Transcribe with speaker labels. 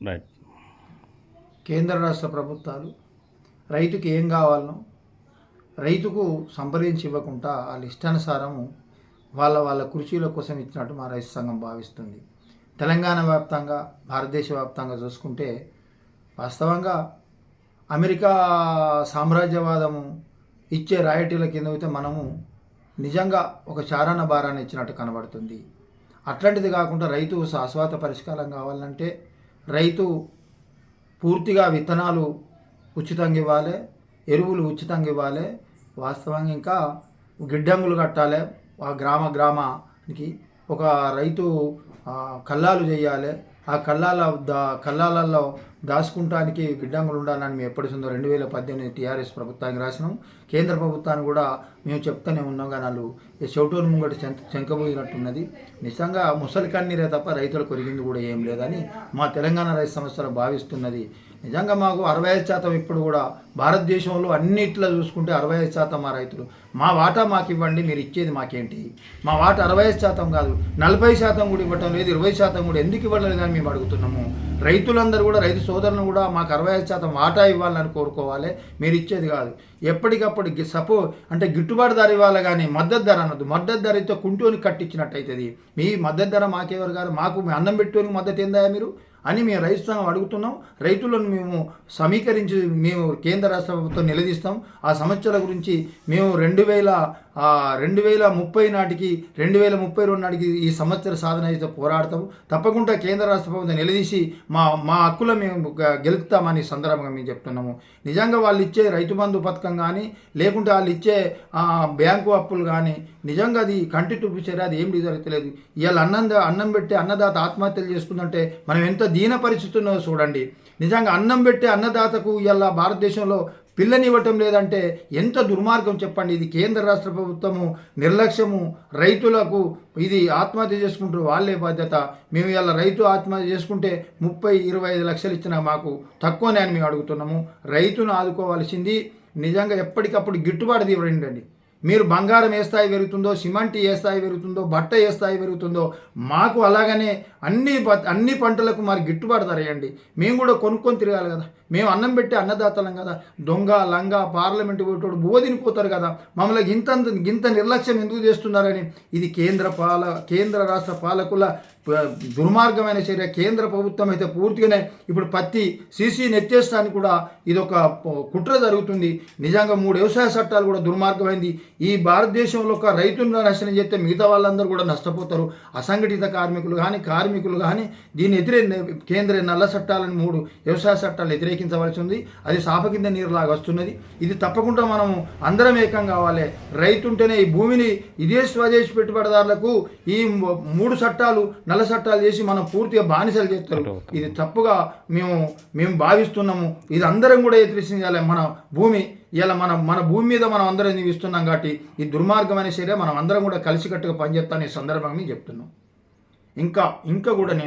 Speaker 1: Right
Speaker 2: కేంద్ర రాష్ట్ర ప్రభుత్వాలు రైతుకి ఏం కావాలనో రైతుకు సంప్రదించి ఇవ్వకుండా వాళ్ళ ఇష్టానుసారము వాళ్ళ వాళ్ళ కృషిల కోసం ఇచ్చినట్టు మా రైతు సంఘం భావిస్తుంది. తెలంగాణ వ్యాప్తంగా భారతదేశ వ్యాప్తంగా చూసుకుంటే వాస్తవంగా అమెరికా సామ్రాజ్యవాదము ఇచ్చే రాయటీల కింద అయితే మనము నిజంగా ఒక చారణ భారాన్ని ఇచ్చినట్టు కనబడుతుంది. అట్లాంటిది కాకుండా రైతు శాశ్వత పరిష్కారం కావాలంటే రైతు పూర్తిగా విత్తనాలు ఉచితంగా ఇవ్వాలి ఎరువులు ఉచితంగా ఇవ్వాలి. వాస్తవంగా ఇంకా గిడ్డంగులు కట్టాలి. ఆ గ్రామ గ్రామానికి ఒక రైతు కల్లాలు చేయాలి. ఆ కల్లాల దా కల్లాలలో దాచుకుంటానికి గిడ్డంగులు ఉండాలని మేము ఎప్పటి ఉందో రెండు వేల పద్దెనిమిది టీఆర్ఎస్ ప్రభుత్వానికి రాసినాం. కేంద్ర ప్రభుత్వాన్ని కూడా మేము చెప్తూనే ఉన్నాం. కానీ వాళ్ళు ఈ ముంగటి చెంకబోయినట్టున్నది. నిజంగా ముసలి కన్నీరే తప్ప రైతులకు ఒరిగింది కూడా ఏం లేదని మా తెలంగాణ రైతు సంస్థలు భావిస్తున్నది. నిజంగా మాకు అరవై ఐదు శాతం ఇప్పుడు కూడా భారతదేశంలో అన్నిట్లో చూసుకుంటే అరవై ఐదు శాతం మా రైతులు. మా వాటా మాకు ఇవ్వండి మీరు ఇచ్చేది మాకేంటి? మా వాటా అరవై ఐదు శాతం కాదు నలభై శాతం కూడా ఇవ్వటం లేదు ఇరవై శాతం కూడా ఎందుకు ఇవ్వడం లేదని మేము అడుగుతున్నాము. రైతులందరూ కూడా రైతు సోదరులను కూడా మాకు అరవై ఐదు శాతం వాటా ఇవ్వాలని కోరుకోవాలి. మీరు ఇచ్చేది కాదు. ఎప్పటికప్పుడు సపో అంటే గిట్టుబాటు ధర ఇవ్వాలి కానీ మద్దతు ధర అనొద్దు. మద్దతు ధర అయితే కుంటూని కట్టించినట్టు అవుతుంది మీ మద్దతు ధర మాకెవరు గారు? మాకు మీ అన్నం పెట్టుకొని మద్దతు ఏందా మీరు? అని మేము రైతు సంఘం అడుగుతున్నాం. రైతులను మేము సమీకరించి మేము కేంద్ర రాష్ట్ర ప్రభుత్వం నిలదీస్తాం. ఆ సమస్యల గురించి మేము రెండు వేల రెండు వేల ముప్పై నాటికి రెండు వేల ముప్పై రెండు నాటికి ఈ సమస్యల సాధన అయితే పోరాడతాం. తప్పకుండా కేంద్ర రాష్ట్ర ప్రభుత్వం నిలదీసి మా మా హక్కుల మేము గెలుపుతామని సందర్భంగా మేము చెప్తున్నాము. నిజంగా వాళ్ళు ఇచ్చే రైతు బంధు పథకం కానీ లేకుంటే వాళ్ళు ఇచ్చే బ్యాంకు అప్పులు కానీ నిజంగా అది కంటి తుప్పు అది ఏం జరుగుతలేదు ఇవాళ అన్నం అన్నం పెట్టి అన్నదాత ఆత్మహత్యలు చేసుకుందంటే మనం ఎంత దీన పరిస్థితి చూడండి. నిజంగా అన్నం పెట్టే అన్నదాతకు ఇవాళ భారతదేశంలో పిల్లనివ్వటం లేదంటే ఎంత దుర్మార్గం చెప్పండి. ఇది కేంద్ర రాష్ట్ర ప్రభుత్వము నిర్లక్ష్యము. రైతులకు ఇది ఆత్మహత్య చేసుకుంటారు వాళ్ళే బాధ్యత. మేము ఇలా రైతు ఆత్మహత్య చేసుకుంటే ముప్పై ఇరవై ఐదు లక్షలు ఇచ్చినా మాకు తక్కువనే అని మేము అడుగుతున్నాము. రైతును ఆదుకోవాల్సింది నిజంగా ఎప్పటికప్పుడు గిట్టుబాటు ఇవ్వండి మీరు బంగారం ఏ స్థాయి పెరుగుతుందో సిమెంట్ ఏ స్థాయి పెరుగుతుందో బట్ట ఏ స్థాయి పెరుగుతుందో మాకు అలాగనే అన్ని ప- అన్ని పంటలకు మరి గిట్టుబాటు ధర మేము కూడా కొనుక్కొని తిరగాలి కదా. మేము అన్నం పెట్టి అన్నదాతలం కదా. దొంగ లంగ పార్లమెంట్ పోయేటోడు బోధినిపోతారు కదా. మమ్మల్ని ఇంత ఇంత నిర్లక్ష్యం ఎందుకు చేస్తున్నారని ఇది కేంద్ర పాల కేంద్ర రాష్ట్ర పాలకుల దుర్మార్గమైన చర్య కేంద్ర ప్రభుత్వం అయితే పూర్తిగానే ఇప్పుడు పత్తి సీసీ నెత్తేస్తానికి కూడా ఇది ఒక కుట్ర జరుగుతుంది. నిజంగా మూడు వ్యవసాయ చట్టాలు కూడా దుర్మార్గమైంది. ఈ భారతదేశంలో ఒక రైతులను నష్టం చేస్తే మిగతా వాళ్ళందరూ కూడా నష్టపోతారు. అసంఘటిత కార్మికులు కానీ కార్మికులు కానీ దీన్ని వ్యతిరే కేంద్ర నల్ల చట్టాలను మూడు వ్యవసాయ చట్టాలు వ్యతిరేకించవలసి ఉంది. అది సాప కింద నీరులాగా వస్తున్నది. ఇది తప్పకుండా మనం అందరం ఏకం కావాలి. రైతుంటేనే ఈ భూమిని ఇదే స్వదేశీ పెట్టుబడిదారులకు ఈ మూడు చట్టాలు నల్ల చట్టాలు చేసి మనం పూర్తిగా బానిసలు చేస్తారు. ఇది తప్పుగా మేము మేము భావిస్తున్నాము. ఇది అందరం కూడా వ్యతిరేకించాలి మన భూమి ఇలా మన మన భూమి మీద మనం అందరం జీవిస్తున్నాం కాబట్టి ఈ దుర్మార్గమైన చర్య మనం అందరం కూడా కలిసికట్టుగా పనిచేస్తాను ఈ సందర్భంగా చెప్తున్నాం ఇంకా ఇంకా కూడా నేను